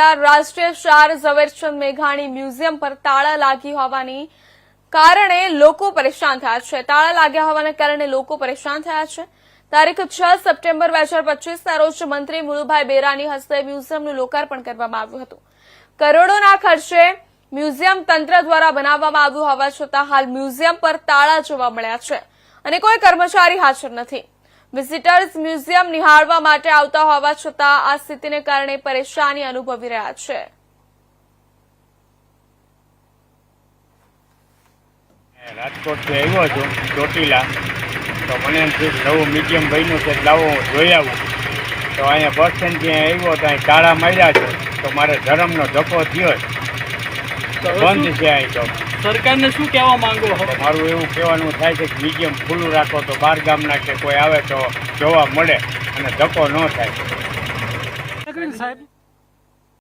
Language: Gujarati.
આવેલા રાષ્ટ્રીય શાર ઝવેરચંદ મેઘાણી મ્યુઝિયમ પર તાળા લાગી હોવાની કારણે લોકો પરેશાન થયા છે. તાળા લાગ્યા હોવાને કારણે લોકો પરેશાન થયા છે. તારીખ છ સપ્ટેમ્બર બે હજાર પચીસના રોજ મંત્રી મુળુભાઈ બેરાની હસ્તે મ્યુઝિયમનું લોકાર્પણ કરવામાં આવ્યું હતું. કરોડોના ખર્ચે મ્યુઝિયમ તંત્ર દ્વારા બનાવવામાં આવ્યું હોવા છતાં હાલ મ્યુઝિયમ પર તાળા જોવા મળ્યા છે અને કોઈ કર્મચારી હાજર નથી. વિઝિટર્સ મ્યુઝિયમ નિહાળવા માટે આવતા હોવા છતાં આ સ્થિતિને કારણે પરેશાની અનુભવી રહ્યા છે. રાજકોટથી આવ્યો છું, ચોટીલા. તો મને નવું મ્યુઝિયમ બન્યું છે લાવો જોઈ આવું. તો અહીંયા બસ સ્ટેન્ડ ત્યાં આવ્યો તો અહીં તાળા માર્યા છે. તો મારે ધર્મનો ધક્કો થયો. બંધ છે અહીં તો. સરકારને શું કહેવા માંગો મારું એવું કહેવાનું થાય છે કે મ્યુઝિયમ ખુલ્લું રાખો તો બહાર ગામના કે કોઈ આવે તો જોવા મળે અને ધક્કો ન થાય. સાહેબ